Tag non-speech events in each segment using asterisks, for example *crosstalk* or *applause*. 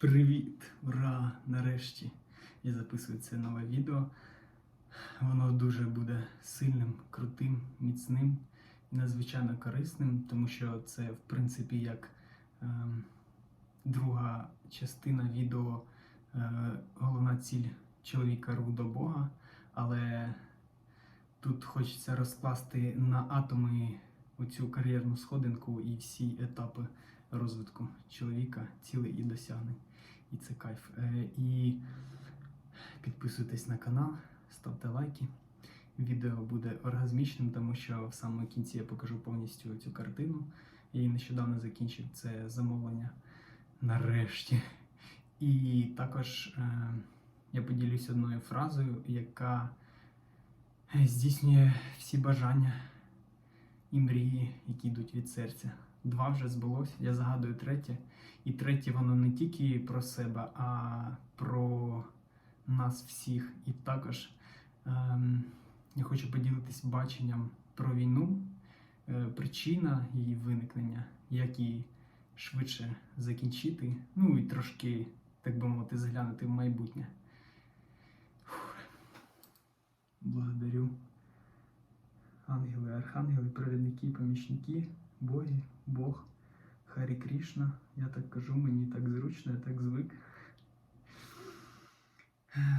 Привіт! Ура! Нарешті я записую це нове відео. Воно дуже буде сильним, крутим, міцним і надзвичайно корисним, тому що це, в принципі, як ем, друга частина відео е, головна ціль чоловіка рух до Бога. Але тут хочеться розкласти на атоми оцю кар'єрну сходинку і всі етапи розвитку чоловіка, цілей і досягнень. І це кайф. Е, І підписуйтесь на канал, ставте лайки. Відео буде оргазмічним, тому що в самому кінці я покажу повністю цю картину. Я нещодавно закінчив це замовлення нарешті. І також е, я поділюсь одною фразою, яка здійснює всі бажання і мрії, які йдуть від серця. Два вже збулось, я загадую третє. І третє, воно не тільки про себе, а про нас всіх. І також ем, я хочу поділитись баченням про війну, е, причина її виникнення, як її швидше закінчити, ну і трошки, так би мовити, заглянути в майбутнє. Благодарю. Ангели, архангели, провідники, помічники, боги, Бог, Харі Крішна. Я так кажу, мені так зручно, я так звик.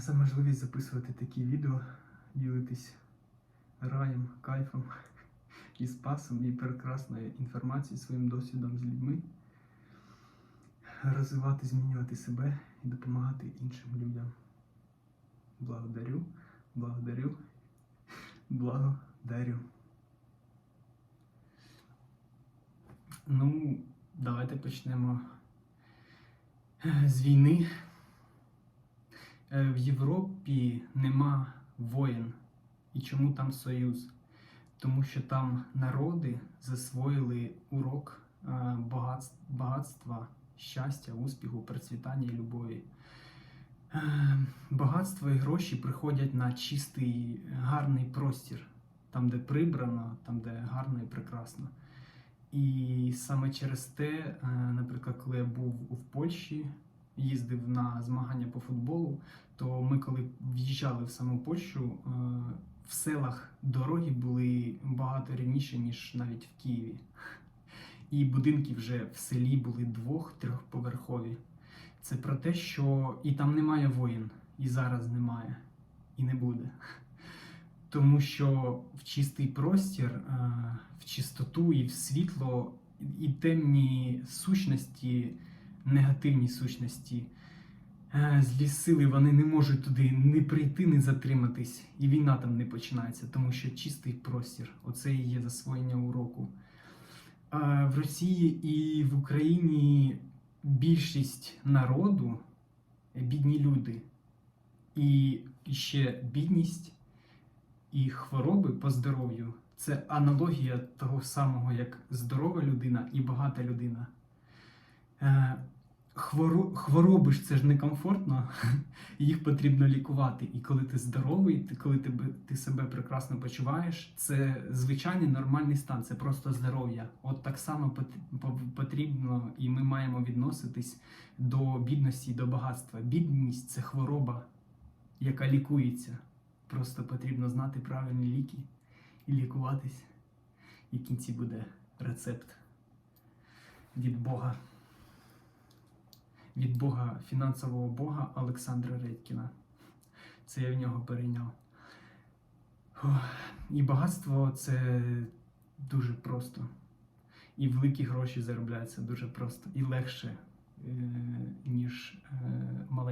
За можливість записувати такі відео, ділитись раєм, кайфом і спасом, і прекрасною інформацією, своїм досвідом з людьми. Розвивати, змінювати себе і допомагати іншим людям. Благодарю, благодарю, благодарю. Ну, давайте почнемо е, з війни. Е, В Європі нема воєн. І чому там союз? Тому що там народи засвоїли урок е, багатства, щастя, успіху, процвітання і любові. Багатство і гроші приходять на чистий, гарний простір, там, де прибрано, там, де гарно і прекрасно. І саме через те, е, наприклад, коли я був в Польщі, їздив на змагання по футболу, то ми, коли в'їжджали в саму Польщу, е, в селах дороги були багато рівніші, ніж навіть в Києві. І будинки вже в селі були двох-трьохповерхові. Це про те, що і там немає воїн, і зараз немає, і не буде. Тому що в чистий простір, е, в чистоту і в світло, і темні сущності, негативні сущності, е, злі сили, вони не можуть туди не прийти, не затриматись, і війна там не починається, тому що чистий простір оце і є засвоєння уроку. В Росії і в Україні більшість народу бідні люди, і ще бідність і хвороби по здоров'ю це аналогія того самого, як здорова людина і багата людина. Е, Хвороби ж це ж некомфортно, *laughs* їх потрібно лікувати. І коли ти здоровий, коли тебе, ти себе прекрасно почуваєш, це звичайний нормальний стан, це просто здоров'я. От так само потрібно, і ми маємо відноситись до бідності і до багатства. Бідність це хвороба, яка лікується. Просто потрібно знати правильні ліки і лікуватись. І в кінці буде рецепт від Бога. Від Бога, фінансового Бога Олександра Редькіна. Це я в нього перейняв. І багатство це дуже просто. І великі гроші заробляються дуже просто. І легше, е,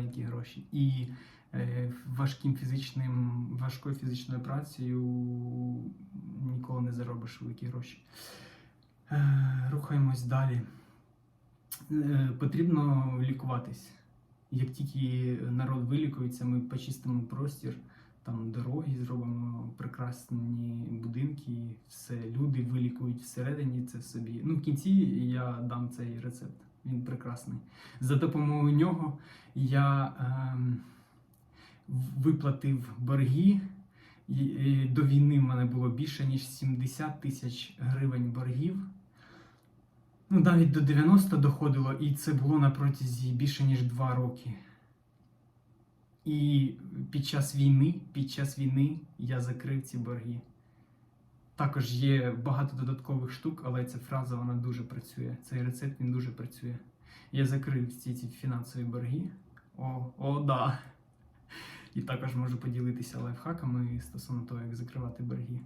маленькі гроші. І е, важким фізичним, важкою фізичною працею ніколи не заробиш великі гроші. Е, Рухаємось далі. Е, Потрібно лікуватись. Як тільки народ вилікується, ми почистимо простір, там дороги зробимо, прекрасні будинки, все люди вилікують всередині це собі. Ну, в кінці я дам цей рецепт. Він прекрасний. За допомогою нього я ем, виплатив борги. До війни в мене було більше ніж 70 тисяч гривень боргів. Ну, навіть до 90 доходило, і це було на протязі більше ніж 2 роки. І під час війни, під час війни я закрив ці борги. Також є багато додаткових штук, але ця фраза вона дуже працює. Цей рецепт він дуже працює. Я закрив всі ці фінансові борги. О, о, да. І також можу поділитися лайфхаками стосовно того, як закривати борги.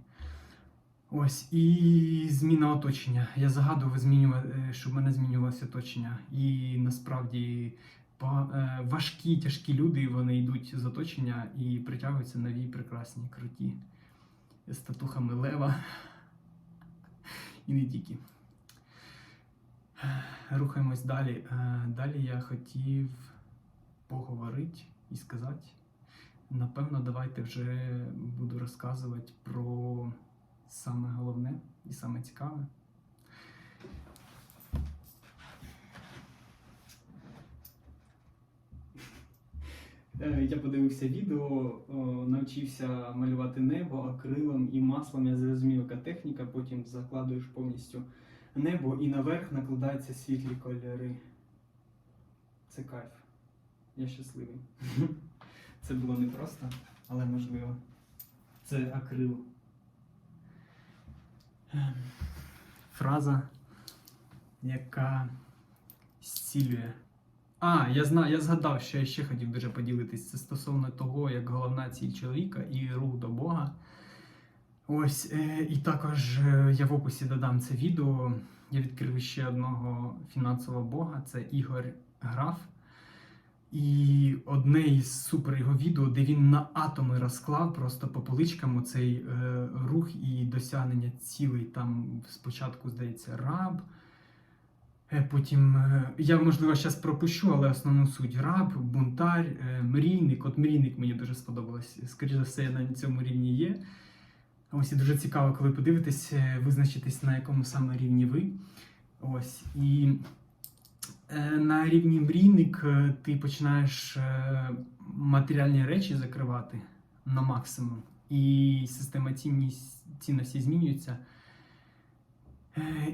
Ось, і зміна оточення. Я загадував, е, щоб в мене змінювалося оточення. І насправді е, важкі, тяжкі люди вони йдуть з оточення і притягуються нові, прекрасні, круті з татухами лева. І не тільки. Рухаємось далі. Е, Далі я хотів поговорити і сказати. Напевно, давайте вже буду розказувати про саме головне і саме цікаве. Я подивився відео, навчився малювати небо акрилом і маслом. Я зрозумів, яка техніка, потім закладуєш повністю небо і наверх накладаються світлі кольори. Це кайф. Я щасливий. *laughs* Це було непросто, але можливо. Це акрил. Ем, Фраза, яка зцілює. А, я знаю, я згадав, що я ще хотів дуже поділитись. Це стосовно того, як головна ціль чоловіка і рух до Бога. Ось, е, і також е, я в описі додам це відео. Я відкрив ще одного фінансового бога, це Ігор Граф. І одне із супер його відео, де він на атоми розклав просто по поличкам цей е, рух і досягнення цілей. Там спочатку, здається, раб. Е, Потім е, я можливо зараз пропущу, але основну суть раб, бунтар, е, мрійник. От мрійник мені дуже сподобалось. Скоріше за все, я на цьому рівні є. Ось і дуже цікаво, коли подивитесь, е, визначитись, на якому саме рівні ви. Ось. І на рівні мрійник ти починаєш матеріальні речі закривати на максимум. І система цінності змінюється.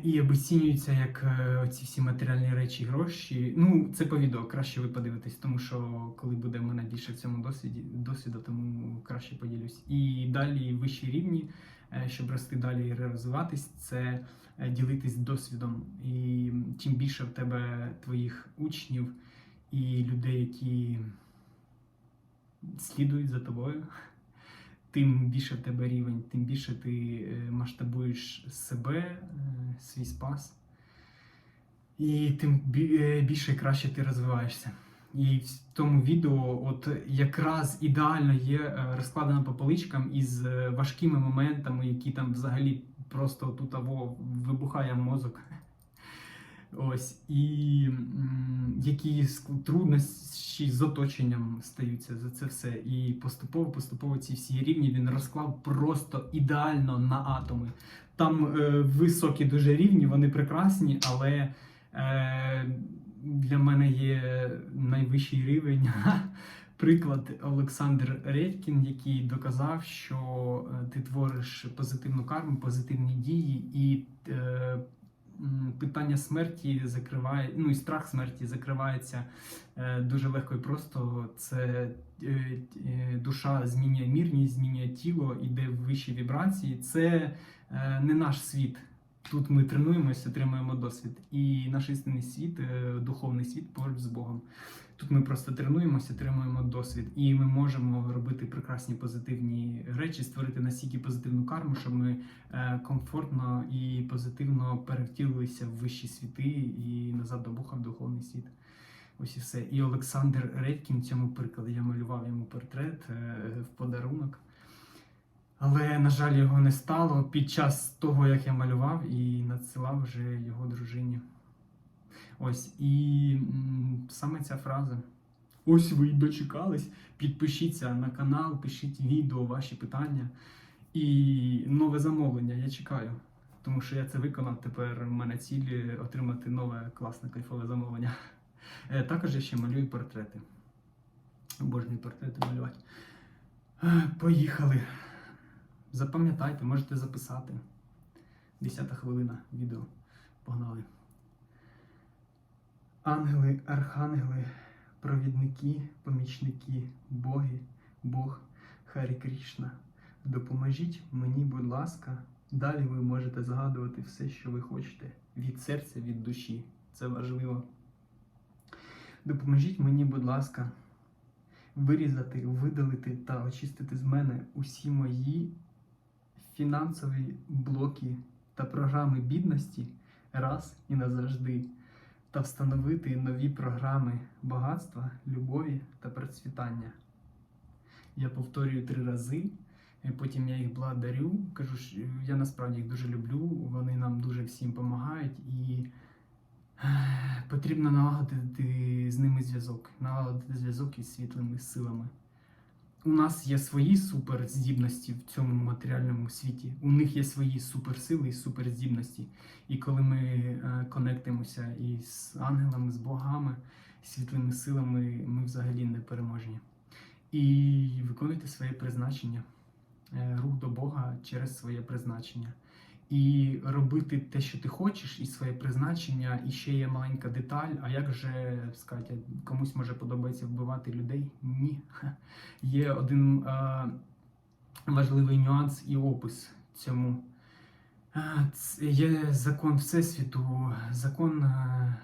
І обесцінюються як е, ці всі матеріальні речі, гроші. Ну, це по краще ви подивитесь, тому що коли буде в мене більше в цьому досвіді, досвіду, тому краще поділюсь. І далі вищі рівні, е, щоб рости далі і розвиватись, це е, ділитись досвідом. І чим більше в тебе твоїх учнів і людей, які слідують за тобою, тим більше в тебе рівень, тим більше ти е, масштабуєш себе, е, свій спас, і тим е, більше і краще ти розвиваєшся. І в тому відео от якраз ідеально є розкладено по поличкам із важкими моментами, які там взагалі просто тут або вибухає мозок. Ось, і які труднощі з оточенням стаються за це все. І поступово, поступово ці всі рівні він розклав просто ідеально на атоми. Там е, високі дуже рівні, вони прекрасні, але е, для мене є найвищий рівень. *laughs* Приклад Олександр Редькін, який доказав, що е, ти твориш позитивну карму, позитивні дії, і е, питання смерті закриває, ну і страх смерті закривається е, дуже легко і просто. Це е, е, душа змінює мірність, змінює тіло, іде в вищі вібрації. Це не наш світ. Тут ми тренуємося, отримуємо досвід. І наш істинний світ, е, духовний світ поруч з Богом. Тут ми просто тренуємося, отримуємо досвід, і ми можемо робити прекрасні позитивні речі, створити настільки позитивну карму, щоб ми е, комфортно і позитивно перевтілилися в вищі світи і назад до Бога в духовний світ. Ось і все. І Олександр Редькін в цьому прикладі. Я малював йому портрет е, в подарунок. Але, на жаль, його не стало під час того, як я малював, і надсилав вже його дружині. Ось, і саме ця фраза. Ось ви й дочекались. Підпишіться на канал, пишіть відео, ваші питання. І нове замовлення я чекаю. Тому що я це виконав. Тепер в мене цілі отримати нове класне кайфове замовлення. Е, Також я ще малюю портрети. Обожнюю портрети малювати. Е, Поїхали. Запам'ятайте, можете записати. Десята хвилина відео. Погнали. ангели, архангели, провідники, помічники, боги, Бог, Харі Крішна. Допоможіть мені, будь ласка. Далі ви можете згадувати все, що ви хочете від серця, від душі. Це важливо. Допоможіть мені, будь ласка, вирізати, видалити та очистити з мене усі мої фінансові блоки та програми бідності раз і назавжди, та встановити нові програми багатства, любові та процвітання. Я повторюю три рази. Потім я їх благодарю. Кажу, що я насправді їх дуже люблю. Вони нам дуже всім допомагають і потрібно налагодити з ними зв'язок, налагодити зв'язок із світлими силами. У нас є свої суперздібності в цьому матеріальному світі. У них є свої суперсили і суперздібності. І коли ми е, конектимося із ангелами, з богами, світлими силами, ми взагалі не переможні. І виконуйте своє призначення, е, рух до Бога через своє призначення. І робити те, що ти хочеш, і своє призначення, і ще є маленька деталь. А як же сказати, комусь може подобається вбивати людей? Ні. *laughs* Є один е, важливий нюанс і опис цьому. Е, ц- Є закон Всесвіту, закон, е,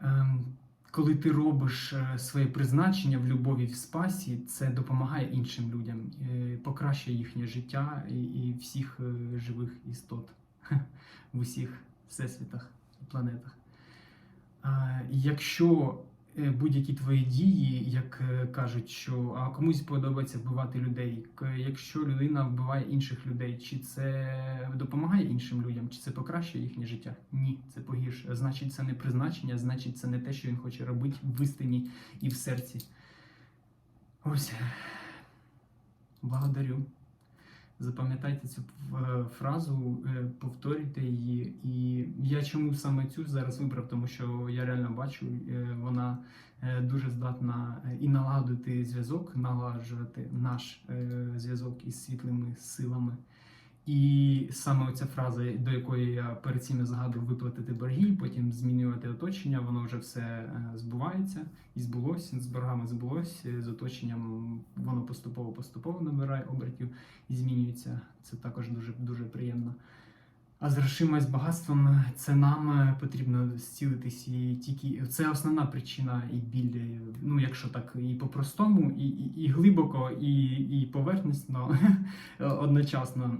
ем, коли ти робиш е, своє призначення в любові в спасі, це допомагає іншим людям, е, покращує їхнє життя і, всіх е, живих істот *laughs* в усіх всесвітах і планетах. Якщо будь-які твої дії, як е, кажуть, що а комусь подобається вбивати людей, якщо людина вбиває інших людей, чи це допомагає іншим людям, чи це покращує їхнє життя? Ні, це погіршує. Значить, це не призначення, значить, це не те, що він хоче робити в істині і в серці. Ось. Благодарю. Запам'ятайте цю е, фразу, е, повторюйте її. І я чому саме цю зараз вибрав, тому що я реально бачу, е, вона дуже здатна і налагодити зв'язок, налагоджувати наш зв'язок із світлими силами. І саме оця фраза, до якої я перед цим я згадував виплатити борги, потім змінювати оточення, воно вже все е, збувається і збулося, з боргами збулося, з оточенням воно поступово-поступово набирає обертів і змінюється. Це також дуже дуже приємно. А з грошима з багатством це нам е, потрібно зцілитись і тільки це основна причина і біль. е, Ну, якщо так і по-простому, і, і, і глибоко, і, і поверхнісно *laughs* одночасно,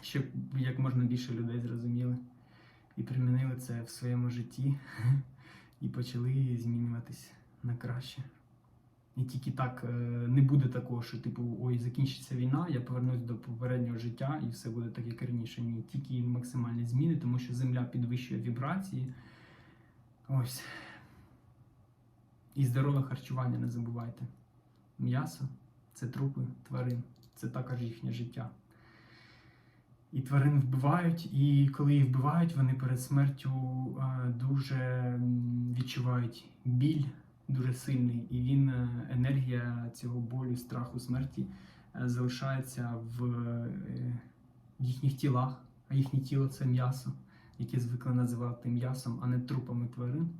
щоб як можна більше людей зрозуміли і примінили це в своєму житті *laughs* і почали змінюватись на краще. І тільки так е, не буде такого, що типу, ой, закінчиться війна, я повернусь до попереднього життя і все буде так, як раніше. Ні, тільки максимальні зміни, тому що земля підвищує вібрації. Ось. І здорове харчування не забувайте. М'ясо це трупи тварин, це також їхнє життя. І тварин вбивають, і коли їх вбивають, вони перед смертю е, дуже відчувають біль дуже сильний, і він е, енергія цього болю, страху, смерті е, залишається в їхніх тілах, а їхнє тіло це м'ясо, яке звикли називати м'ясом, а не трупами тварин.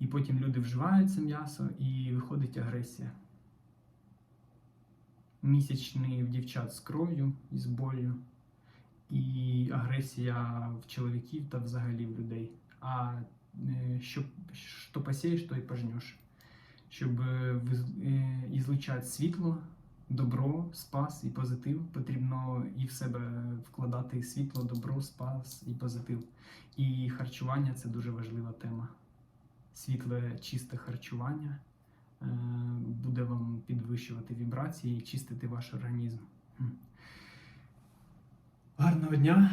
І потім люди вживають це м'ясо і виходить агресія. Місячний в дівчат з кров'ю і з болю, і агресія в чоловіків та взагалі в людей. А е, що, що посієш, то й пожнеш. Щоб е, е, ізлучати світло, добро, спас і позитив, потрібно і в себе вкладати світло, добро, спас і позитив. І харчування це дуже важлива тема. Світле, чисте харчування буде вам підвищувати вібрації і чистити ваш організм. Гарного дня!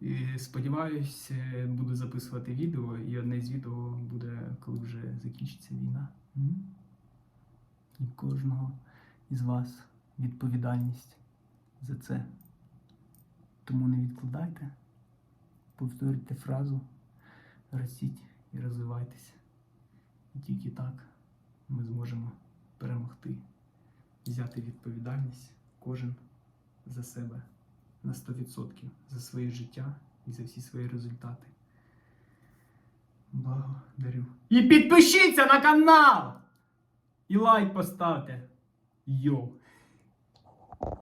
І сподіваюсь, е, буду записувати відео, і одне з відео буде, коли вже закінчиться війна. І кожного із вас відповідальність за це. Тому не відкладайте, повторюйте фразу, ростіть і розвивайтеся. І тільки так ми зможемо перемогти, взяти відповідальність кожен за себе на 100% за своє життя і за всі свої результати. Благодарю. І підпишіться на канал! І лайк поставте. Йоу!